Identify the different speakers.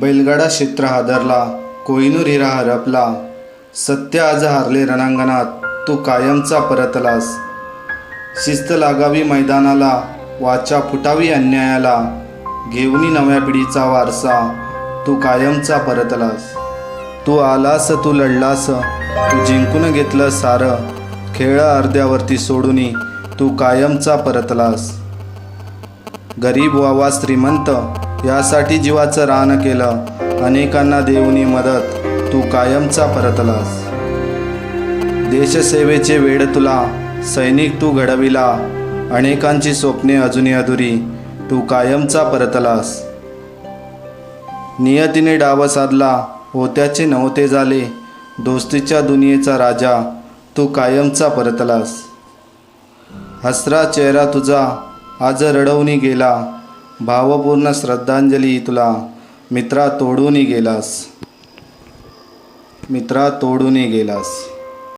Speaker 1: बैलगाडा क्षेत्र हादरला कोहिनूर हिरा हरपला सत्य आज हारले रणांगणात तू कायमचा परतलास. शिस्त लागावी मैदानाला वाचा फुटावी अन्यायाला घेऊनी नव्या पिढीचा वारसा तू कायमचा परतलास. तू आलास तू लढलास तू जिंकून घेतलं सारं खेळ अर्ध्यावरती सोडूनी तू कायमचा परतलास. गरीब व्हावा श्रीमंत यासाठी जीवाचं रान केलं. अनेकांना देऊनी मदत. तू कायमचा परतलास. देशसेवेचे वेड तुला. सैनिक तू घडविला. अनेकांची स्वप्ने अजूनही अधुरी. तू कायमचा परतलास. नियतीने डाव साधला. होत्याचे नव्हते झाले. दोस्तीच्या दुनियेचा राजा. तू कायमचा परतलास. हसरा चेहरा तुझा. आज रडवणी गेला. भावपूर्ण श्रद्धांजली तुला मित्रा तोडून गेलास. मित्रा तोडून गेलास.